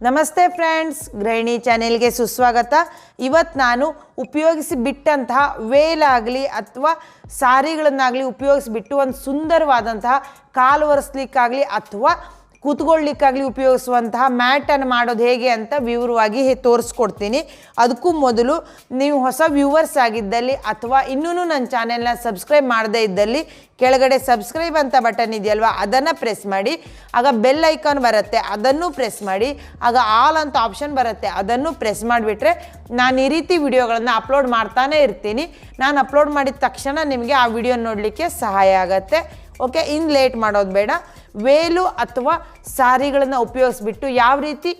ನಮಸ್ತೆ ಫ್ರೆಂಡ್ಸ್ ಗೃಹಿಣಿ ಚಾನೆಲ್ಗೆ ಸುಸ್ವಾಗತ. ಇವತ್ತು ನಾನು ಉಪಯೋಗಿಸಿ ಬಿಟ್ಟಂತಹ ವೇಲಾಗಲಿ ಅಥವಾ ಸಾರಿಗಳನ್ನಾಗಲಿ ಉಪಯೋಗಿಸಿಬಿಟ್ಟು ಒಂದು ಸುಂದರವಾದಂತಹ ಕಾಲು ಒರೆಸ್ಲಿಕ್ಕಾಗಲಿ ಅಥವಾ ಕೂತ್ಕೊಳ್ಳಿಕ್ಕಾಗಲಿ ಉಪಯೋಗಿಸುವಂತಹ ಮ್ಯಾಟನ್ನು ಮಾಡೋದು ಹೇಗೆ ಅಂತ ವಿವರವಾಗಿ ತೋರಿಸ್ಕೊಡ್ತೀನಿ. ಅದಕ್ಕೂ ಮೊದಲು ನೀವು ಹೊಸ ವ್ಯೂವರ್ಸ್ ಆಗಿದ್ದಲ್ಲಿ ಅಥವಾ ಇನ್ನೂ ನನ್ನ ಚಾನೆಲ್ನ ಸಬ್ಸ್ಕ್ರೈಬ್ ಮಾಡದೇ ಇದ್ದಲ್ಲಿ ಕೆಳಗಡೆ ಸಬ್ಸ್ಕ್ರೈಬ್ ಅಂತ ಬಟನ್ ಇದೆಯಲ್ವ, ಅದನ್ನು ಪ್ರೆಸ್ ಮಾಡಿ. ಆಗ ಬೆಲ್ ಐಕಾನ್ ಬರುತ್ತೆ, ಅದನ್ನು ಪ್ರೆಸ್ ಮಾಡಿ. ಆಗ ಆಲ್ ಅಂತ ಆಪ್ಷನ್ ಬರುತ್ತೆ, ಅದನ್ನು ಪ್ರೆಸ್ ಮಾಡಿಬಿಟ್ರೆ ನಾನು ಈ ರೀತಿ ವಿಡಿಯೋಗಳನ್ನು ಅಪ್ಲೋಡ್ ಮಾಡ್ತಾನೆ ಇರ್ತೀನಿ. ನಾನು ಅಪ್ಲೋಡ್ ಮಾಡಿದ ತಕ್ಷಣ ನಿಮಗೆ ಆ ವಿಡಿಯೋ ನೋಡಲಿಕ್ಕೆ ಸಹಾಯ ಆಗುತ್ತೆ. ಓಕೆ, ಇನ್ ಲೇಟ್ ಮಾಡೋದು ಬೇಡ. ವೇಲು ಅಥವಾ ಸಾರಿಗಳನ್ನು ಉಪಯೋಗಿಸ್ಬಿಟ್ಟು ಯಾವ ರೀತಿ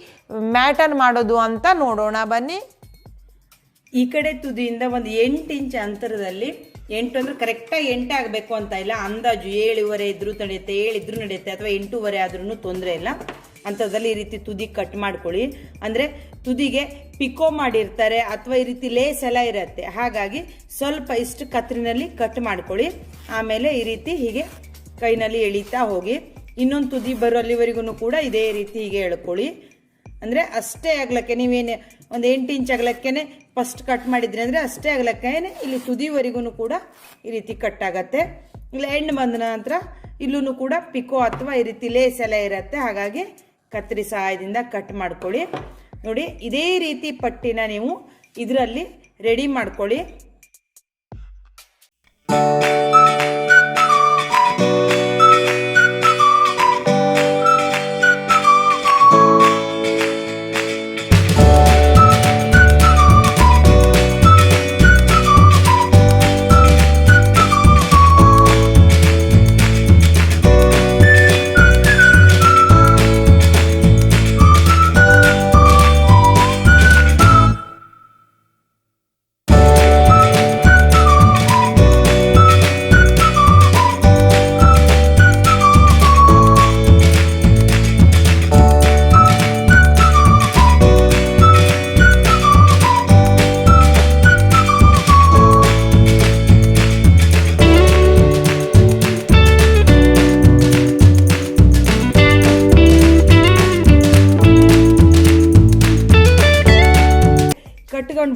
ಮ್ಯಾಟರ್ ಮಾಡೋದು ಅಂತ ನೋಡೋಣ, ಬನ್ನಿ. ಈ ಕಡೆ ತುದಿಯಿಂದ ಒಂದು ಎಂಟು ಇಂಚ್ ಅಂತರದಲ್ಲಿ ಎಂಟು ಅಂದರೆ ಕರೆಕ್ಟಾಗಿ ಎಂಟೇ ಆಗಬೇಕು ಅಂತ ಇಲ್ಲ. ಅಂದಾಜು ಏಳುವರೆ ಇದ್ರೂ ನಡೆಯುತ್ತೆ ಏಳಿದ್ರೂ ನಡೆಯುತ್ತೆ, ಅಥವಾ ಎಂಟೂವರೆ ಆದ್ರೂ ತೊಂದರೆ ಇಲ್ಲ. ಅಂಥದ್ರಲ್ಲಿ ಈ ರೀತಿ ತುದಿ ಕಟ್ ಮಾಡ್ಕೊಳ್ಳಿ. ಅಂದರೆ ತುದಿಗೆ ಪಿಕೋ ಮಾಡಿರ್ತಾರೆ, ಅಥವಾ ಈ ರೀತಿ ಲೇಸ್ ಎಲ್ಲ ಇರುತ್ತೆ. ಹಾಗಾಗಿ ಸ್ವಲ್ಪ ಇಷ್ಟು ಕತ್ರಿನಲ್ಲಿ ಕಟ್ ಮಾಡ್ಕೊಳ್ಳಿ. ಆಮೇಲೆ ಈ ರೀತಿ ಹೀಗೆ ಕೈನಲ್ಲಿ ಎಳಿತಾ ಹೋಗಿ, ಇನ್ನೊಂದು ತುದಿ ಬರೋ ಅಲ್ಲಿವರೆಗೂ ಕೂಡ ಇದೇ ರೀತಿ ಹೀಗೆ ಎಳ್ಕೊಳ್ಳಿ. ಅಂದರೆ ಅಷ್ಟೇ ಆಗ್ಲಕ್ಕೆ ನೀವೇನು ಒಂದು ಎಂಟು ಇಂಚ್ ಅಗಲಕ್ಕೇನೆ ಫಸ್ಟ್ ಕಟ್ ಮಾಡಿದ್ರಿ ಅಂದರೆ ಅಷ್ಟೇ ಆಗ್ಲಕ್ಕೇ ಇಲ್ಲಿ ತುದಿವರೆಗೂ ಕೂಡ ಈ ರೀತಿ ಕಟ್ ಆಗತ್ತೆ. ಇಲ್ಲ ಎಂಡ್ ಬಂದ ನಂತರ ಇಲ್ಲೂ ಕೂಡ ಪಿಕೋ ಅಥವಾ ಈ ರೀತಿ ಲೇಸ್ ಎಲ್ಲ ಇರುತ್ತೆ. ಹಾಗಾಗಿ ಕತ್ತರಿ ಸಹಾಯದಿಂದ ಕಟ್ ಮಾಡ್ಕೊಳ್ಳಿ. ನೋಡಿ, ಇದೇ ರೀತಿ ಪಟ್ಟಿನ ನೀವು ಇದರಲ್ಲಿ ರೆಡಿ ಮಾಡ್ಕೊಳ್ಳಿ.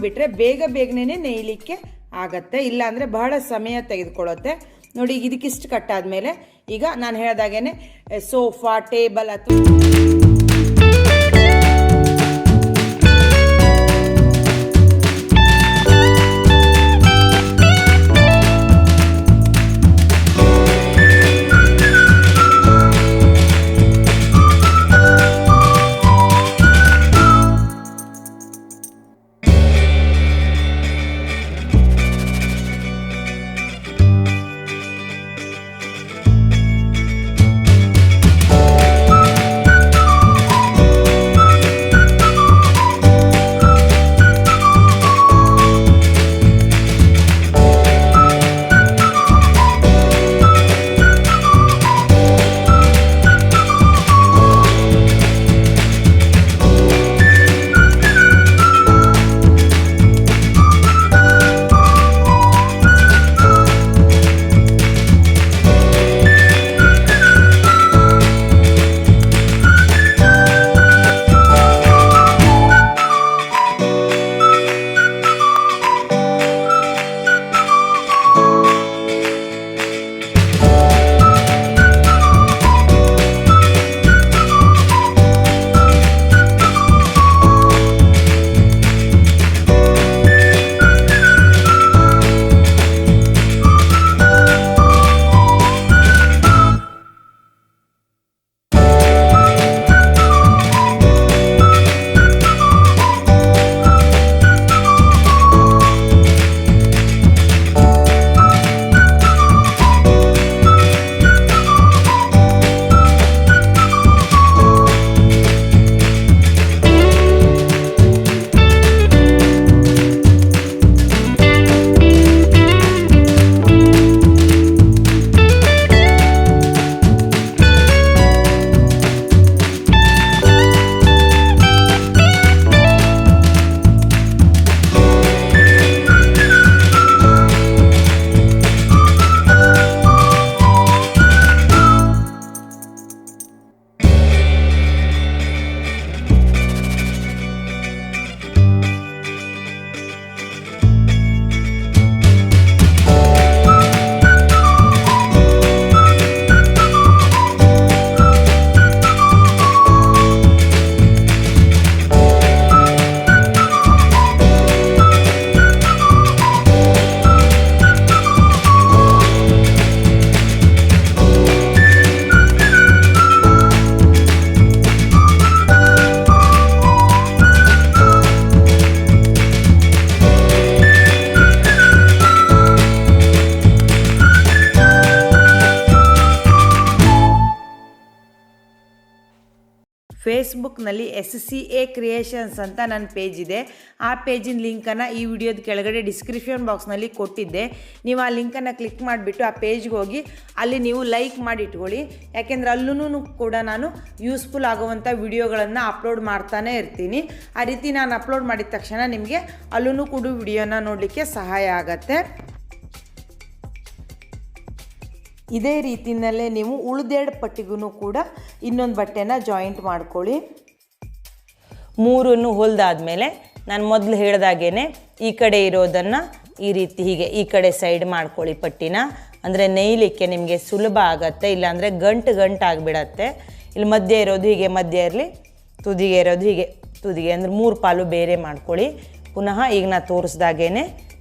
ಬಿಟ್ರೆ ಬೇಗ ಬೇಗನೆ ನೇಯಲಿಕ್ಕೆ ಆಗತ್ತೆ. ಇಲ್ಲ ಅಂದ್ರೆ ಬಹಳ ಸಮಯ ತೆಗೆದುಕೊಳ್ಳುತ್ತೆ. ನೋಡಿ, ಈಗ ಇದಕ್ಕಿಷ್ಟು ಕಟ್ಟಾದ್ಮೇಲೆ ಈಗ ನಾನು ಹೇಳ್ದಾಗೇನೆ ಸೋಫಾ, ಟೇಬಲ್ ಅಥವಾ ಫೇಸ್ಬುಕ್ನಲ್ಲಿ ಎಸ್ ಸಿ ಎ ಕ್ರಿಯೇಷನ್ಸ್ ಅಂತ ನನ್ನ ಪೇಜ್ ಇದೆ. ಆ ಪೇಜಿನ ಲಿಂಕನ್ನು ಈ ವಿಡಿಯೋದ ಕೆಳಗಡೆ ಡಿಸ್ಕ್ರಿಪ್ಷನ್ ಬಾಕ್ಸ್ನಲ್ಲಿ ಕೊಟ್ಟಿದ್ದೆ. ನೀವು ಆ ಲಿಂಕನ್ನು ಕ್ಲಿಕ್ ಮಾಡಿಬಿಟ್ಟು ಆ ಪೇಜ್ಗೆ ಹೋಗಿ, ಅಲ್ಲಿ ನೀವು ಲೈಕ್ ಮಾಡಿ ಇಟ್ಕೊಳ್ಳಿ ಯಾಕೆಂದರೆ ಅಲ್ಲೂ ಕೂಡ ನಾನು ಯೂಸ್ಫುಲ್ ಆಗುವಂಥ ವಿಡಿಯೋಗಳನ್ನು ಅಪ್ಲೋಡ್ ಮಾಡ್ತಾನೆ ಇರ್ತೀನಿ. ಆ ರೀತಿ ನಾನು ಅಪ್ಲೋಡ್ ಮಾಡಿದ ತಕ್ಷಣ ನಿಮಗೆ ಅಲ್ಲೂ ಕೂಡ ವಿಡಿಯೋನ ನೋಡಲಿಕ್ಕೆ ಸಹಾಯ ಆಗತ್ತೆ. ಇದೇ ರೀತಿಯಲ್ಲೇ ನೀವು ಉಳಿದೆರಡು ಪಟ್ಟಿಗೂ ಕೂಡ ಇನ್ನೊಂದು ಬಟ್ಟೆನ ಜಾಯಿಂಟ್ ಮಾಡ್ಕೊಳ್ಳಿ. ಮೂರನ್ನು ಹೊಲ್ದಾದ್ಮೇಲೆ ನಾನು ಮೊದಲು ಹೇಳ್ದಾಗೇ ಈ ಕಡೆ ಇರೋದನ್ನು ಈ ರೀತಿ ಹೀಗೆ ಈ ಕಡೆ ಸೈಡ್ ಮಾಡ್ಕೊಳ್ಳಿ ಪಟ್ಟಿನ. ಅಂದರೆ ನೆಯ್ಲಿಕ್ಕೆ ನಿಮಗೆ ಸುಲಭ ಆಗತ್ತೆ, ಇಲ್ಲಾಂದರೆ ಗಂಟು ಗಂಟು ಆಗಿಬಿಡತ್ತೆ. ಇಲ್ಲಿ ಮಧ್ಯೆ ಇರೋದು ಹೀಗೆ, ಮಧ್ಯೆ ಇರಲಿ, ತುದಿಗೆ ಇರೋದು ಹೀಗೆ, ತುದಿಗೆ ಅಂದರೆ ಮೂರು ಪಾಲು ಬೇರೆ ಮಾಡ್ಕೊಳ್ಳಿ. ಪುನಃ ಈಗ ನಾ ತೋರಿಸ್ದಾಗೇ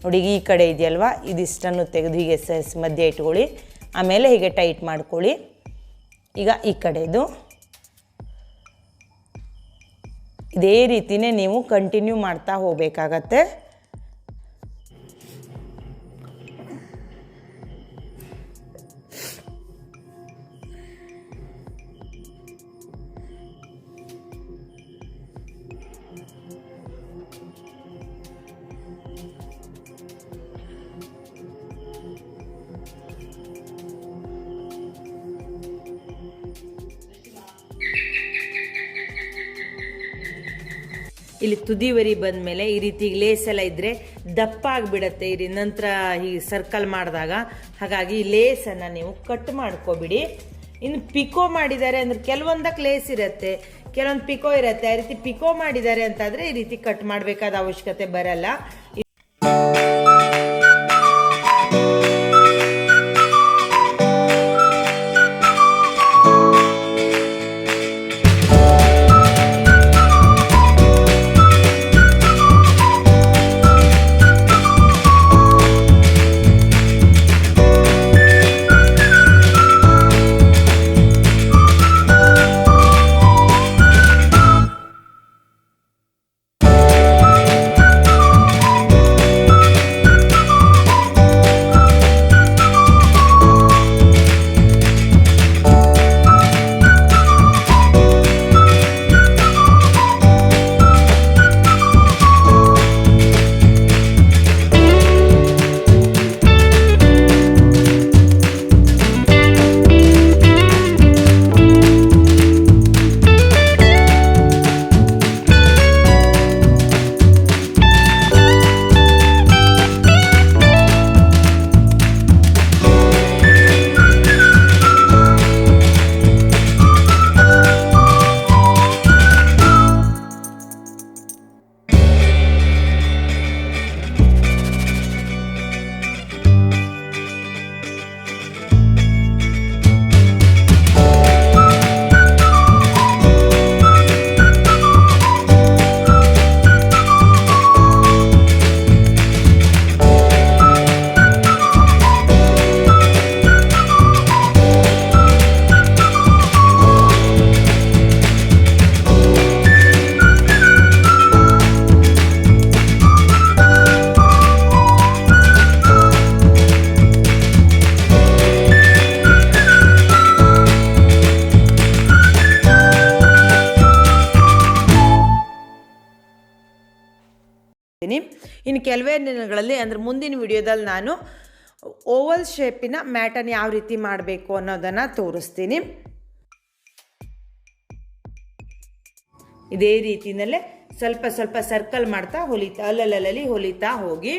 ನೋಡಿ ಈ ಕಡೆ ಇದೆಯಲ್ವಾ, ಇದಿಷ್ಟನ್ನು ತೆಗೆದು ಹೀಗೆ ಸಸ್ ಮಧ್ಯೆ ಇಟ್ಕೊಳ್ಳಿ. ಆಮೇಲೆ ಹೀಗೆ ಟೈಟ್ ಮಾಡ್ಕೊಳ್ಳಿ. ಈಗ ಈ ಕಡೆದು. ಇದೇ ರೀತಿಯೇ ನೀವು ಕಂಟಿನ್ಯೂ ಮಾಡ್ತಾ ಹೋಗಬೇಕಾಗತ್ತೆ. ಇಲ್ಲಿ ತುದಿವರಿ ಬಂದಮೇಲೆ ಈ ರೀತಿ ಲೇಸ್ ಎಲ್ಲ ಇದ್ರೆ ದಪ್ಪ ಆಗಿಬಿಡತ್ತೆ. ಈ ನಂತರ ಈ ಸರ್ಕಲ್ ಮಾಡಿದಾಗ. ಹಾಗಾಗಿ ಲೇಸನ್ನು ನೀವು ಕಟ್ ಮಾಡ್ಕೋಬಿಡಿ. ಇನ್ನು ಪಿಕೋ ಮಾಡಿದ್ದಾರೆ ಅಂದ್ರೆ ಕೆಲವೊಂದಕ್ಕೆ ಲೇಸ್ ಇರುತ್ತೆ. ಕೆಲವೊಂದು ಪಿಕೋ ಇರುತ್ತೆ. ಆ ರೀತಿ ಪಿಕೋ ಮಾಡಿದ್ದಾರೆ ಅಂತಾದ್ರೆ ಈ ರೀತಿ ಕಟ್ ಮಾಡಬೇಕಾದ ಅವಶ್ಯಕತೆ ಬರಲ್ಲ. ಇನ್ನು ಕೆಲವೇ ದಿನಗಳಲ್ಲಿ, ಅಂದರೆ ಮುಂದಿನ ವಿಡಿಯೋದಲ್ಲಿ ನಾನು ಓವಲ್ ಶೇಪಿನ ಮ್ಯಾಟನ್ನು ಯಾವ ರೀತಿ ಮಾಡಬೇಕು ಅನ್ನೋದನ್ನು ತೋರಿಸ್ತೀನಿ. ಇದೇ ರೀತಿಯಲ್ಲೇ ಸ್ವಲ್ಪ ಸ್ವಲ್ಪ ಸರ್ಕಲ್ ಮಾಡ್ತಾ ಹೊಲಿತಾ, ಅಲ್ಲಲ್ಲಲ್ಲಿ ಹೊಲಿತಾ ಹೋಗಿ.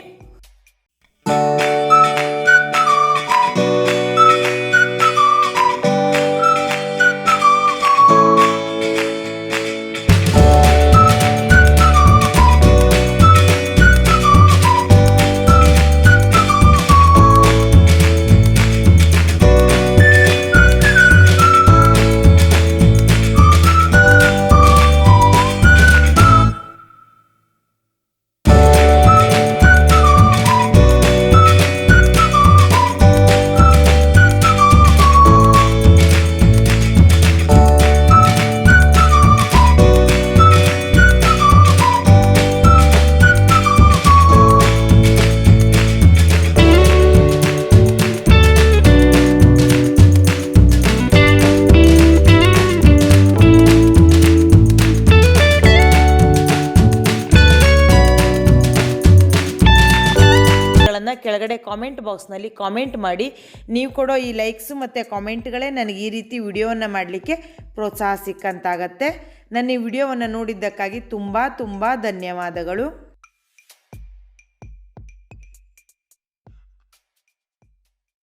ಕಾಮೆಂಟ್ ಬಾಕ್ಸ್ನಲ್ಲಿ ಕಾಮೆಂಟ್ ಮಾಡಿ. ನೀವು ಕೊಡೋ ಈ ಲೈಕ್ಸು ಮತ್ತು ಕಾಮೆಂಟ್ಗಳೇ ನನಗೆ ಈ ರೀತಿ ವಿಡಿಯೋವನ್ನು ಮಾಡಲಿಕ್ಕೆ ಪ್ರೋತ್ಸಾಹ ಸಿಕ್ಕಂತಾಗತ್ತೆ. ನನ್ನ ಈ ವಿಡಿಯೋವನ್ನು ನೋಡಿದ್ದಕ್ಕಾಗಿ ತುಂಬ ತುಂಬ ಧನ್ಯವಾದಗಳು.